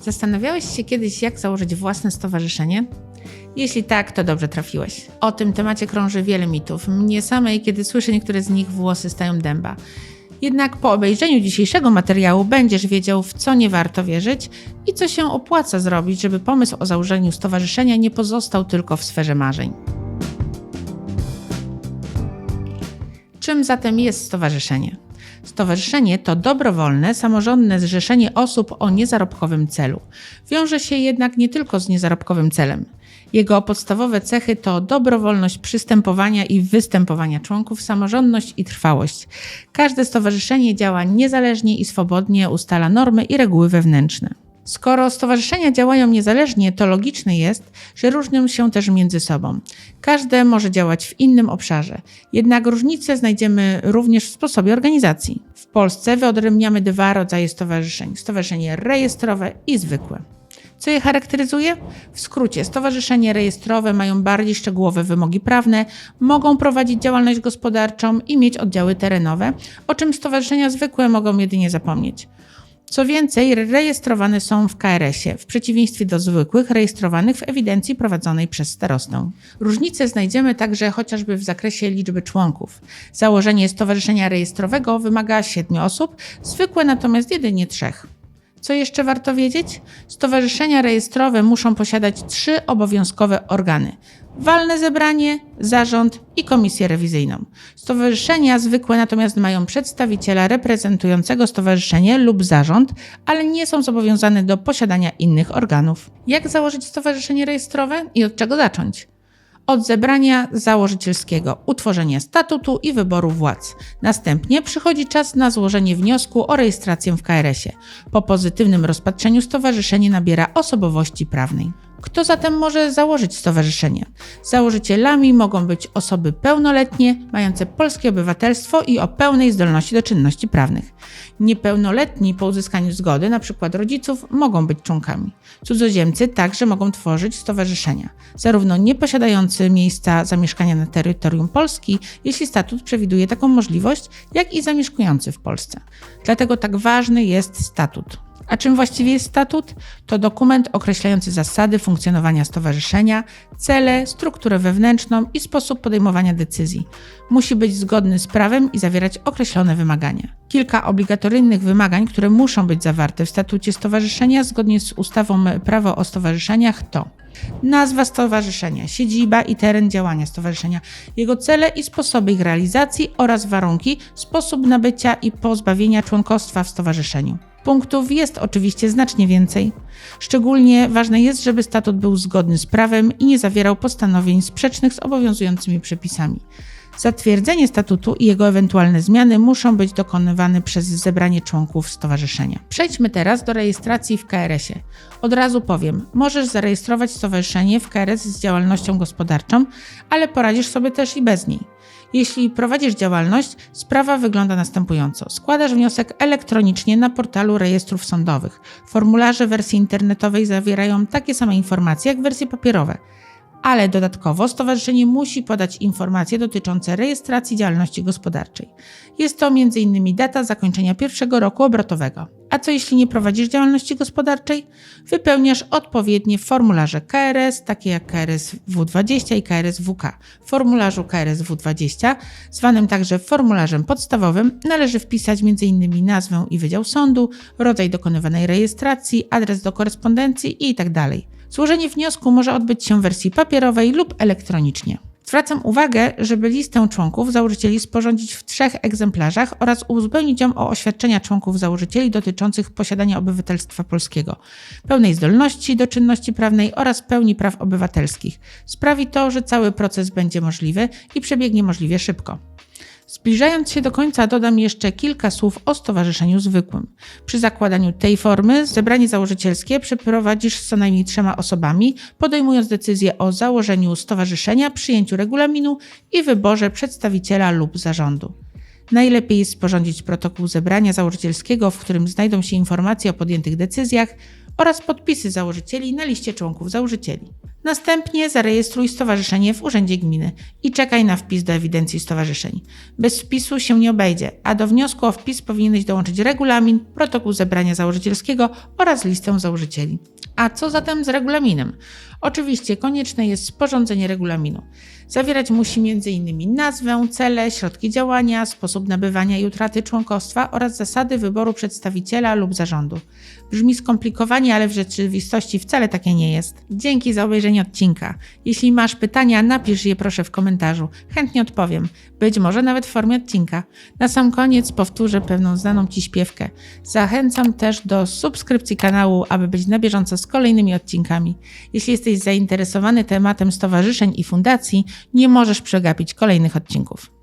Zastanawiałeś się kiedyś, jak założyć własne stowarzyszenie? Jeśli tak, to dobrze trafiłeś. O tym temacie krąży wiele mitów. Mnie samej, kiedy słyszę niektóre z nich, włosy stają dęba. Jednak po obejrzeniu dzisiejszego materiału będziesz wiedział, w co nie warto wierzyć i co się opłaca zrobić, żeby pomysł o założeniu stowarzyszenia nie pozostał tylko w sferze marzeń. Czym zatem jest stowarzyszenie? Stowarzyszenie to dobrowolne, samorządne zrzeszenie osób o niezarobkowym celu. Wiąże się jednak nie tylko z niezarobkowym celem. Jego podstawowe cechy to dobrowolność przystępowania i występowania członków, samorządność i trwałość. Każde stowarzyszenie działa niezależnie i swobodnie, ustala normy i reguły wewnętrzne. Skoro stowarzyszenia działają niezależnie, to logiczne jest, że różnią się też między sobą. Każde może działać w innym obszarze, jednak różnice znajdziemy również w sposobie organizacji. W Polsce wyodrębniamy dwa rodzaje stowarzyszeń: stowarzyszenie rejestrowe i zwykłe. Co je charakteryzuje? W skrócie, stowarzyszenia rejestrowe mają bardziej szczegółowe wymogi prawne, mogą prowadzić działalność gospodarczą i mieć oddziały terenowe, o czym stowarzyszenia zwykłe mogą jedynie zapomnieć. Co więcej, rejestrowane są w KRS-ie, w przeciwieństwie do zwykłych rejestrowanych w ewidencji prowadzonej przez starostę. Różnice znajdziemy także chociażby w zakresie liczby członków. Założenie stowarzyszenia rejestrowego wymaga 7 osób, zwykłe natomiast jedynie trzech. Co jeszcze warto wiedzieć? Stowarzyszenia rejestrowe muszą posiadać trzy obowiązkowe organy: walne zebranie, zarząd i komisję rewizyjną. Stowarzyszenia zwykłe natomiast mają przedstawiciela reprezentującego stowarzyszenie lub zarząd, ale nie są zobowiązane do posiadania innych organów. Jak założyć stowarzyszenie rejestrowe i od czego zacząć? Od zebrania założycielskiego, utworzenia statutu i wyboru władz. Następnie przychodzi czas na złożenie wniosku o rejestrację w KRS-ie. Po pozytywnym rozpatrzeniu stowarzyszenie nabiera osobowości prawnej. Kto zatem może założyć stowarzyszenie? Założycielami mogą być osoby pełnoletnie, mające polskie obywatelstwo i o pełnej zdolności do czynności prawnych. Niepełnoletni po uzyskaniu zgody, np. rodziców, mogą być członkami. Cudzoziemcy także mogą tworzyć stowarzyszenia, zarówno nieposiadający miejsca zamieszkania na terytorium Polski, jeśli statut przewiduje taką możliwość, jak i zamieszkujący w Polsce. Dlatego tak ważny jest statut. A czym właściwie jest statut? To dokument określający zasady funkcjonowania stowarzyszenia, cele, strukturę wewnętrzną i sposób podejmowania decyzji. Musi być zgodny z prawem i zawierać określone wymagania. Kilka obligatoryjnych wymagań, które muszą być zawarte w statucie stowarzyszenia zgodnie z ustawą Prawo o stowarzyszeniach to nazwa stowarzyszenia, siedziba i teren działania stowarzyszenia, jego cele i sposoby ich realizacji oraz warunki, sposób nabycia i pozbawienia członkostwa w stowarzyszeniu. Punktów jest oczywiście znacznie więcej. Szczególnie ważne jest, żeby statut był zgodny z prawem i nie zawierał postanowień sprzecznych z obowiązującymi przepisami. Zatwierdzenie statutu i jego ewentualne zmiany muszą być dokonywane przez zebranie członków stowarzyszenia. Przejdźmy teraz do rejestracji w KRS-ie. Od razu powiem, możesz zarejestrować stowarzyszenie w KRS z działalnością gospodarczą, ale poradzisz sobie też i bez niej. Jeśli prowadzisz działalność, sprawa wygląda następująco. Składasz wniosek elektronicznie na portalu rejestrów sądowych. Formularze wersji internetowej zawierają takie same informacje jak wersje papierowe ale dodatkowo stowarzyszenie musi podać informacje dotyczące rejestracji działalności gospodarczej. Jest to m.in. data zakończenia pierwszego roku obrotowego. A co jeśli nie prowadzisz działalności gospodarczej? Wypełniasz odpowiednie formularze KRS, takie jak KRS W20 i KRS WK. W formularzu KRS W20, zwanym także formularzem podstawowym, należy wpisać m.in. nazwę i wydział sądu, rodzaj dokonywanej rejestracji, adres do korespondencji itd. Złożenie wniosku może odbyć się w wersji papierowej lub elektronicznie. Zwracam uwagę, żeby listę członków założycieli sporządzić w trzech egzemplarzach oraz uzupełnić ją o oświadczenia członków założycieli dotyczących posiadania obywatelstwa polskiego, pełnej zdolności do czynności prawnej oraz pełni praw obywatelskich. Sprawi to, że cały proces będzie możliwy i przebiegnie możliwie szybko. Zbliżając się do końca, dodam jeszcze kilka słów o stowarzyszeniu zwykłym. Przy zakładaniu tej formy zebranie założycielskie przeprowadzisz z co najmniej trzema osobami, podejmując decyzję o założeniu stowarzyszenia, przyjęciu regulaminu i wyborze przedstawiciela lub zarządu. Najlepiej sporządzić protokół zebrania założycielskiego, w którym znajdą się informacje o podjętych decyzjach, oraz podpisy założycieli na liście członków założycieli. Następnie zarejestruj stowarzyszenie w Urzędzie Gminy i czekaj na wpis do ewidencji stowarzyszeń. Bez wpisu się nie obejdzie, a do wniosku o wpis powinieneś dołączyć regulamin, protokół zebrania założycielskiego oraz listę założycieli. A co zatem z regulaminem? Oczywiście konieczne jest sporządzenie regulaminu. Zawierać musi m.in. nazwę, cele, środki działania, sposób nabywania i utraty członkostwa oraz zasady wyboru przedstawiciela lub zarządu. Brzmi skomplikowanie, ale w rzeczywistości wcale takie nie jest. Dzięki za obejrzenie odcinka. Jeśli masz pytania, napisz je proszę w komentarzu. Chętnie odpowiem. Być może nawet w formie odcinka. Na sam koniec powtórzę pewną znaną Ci śpiewkę. Zachęcam też do subskrypcji kanału, aby być na bieżąco z kolejnymi odcinkami. Jeśli jesteś zainteresowany tematem stowarzyszeń i fundacji, nie możesz przegapić kolejnych odcinków.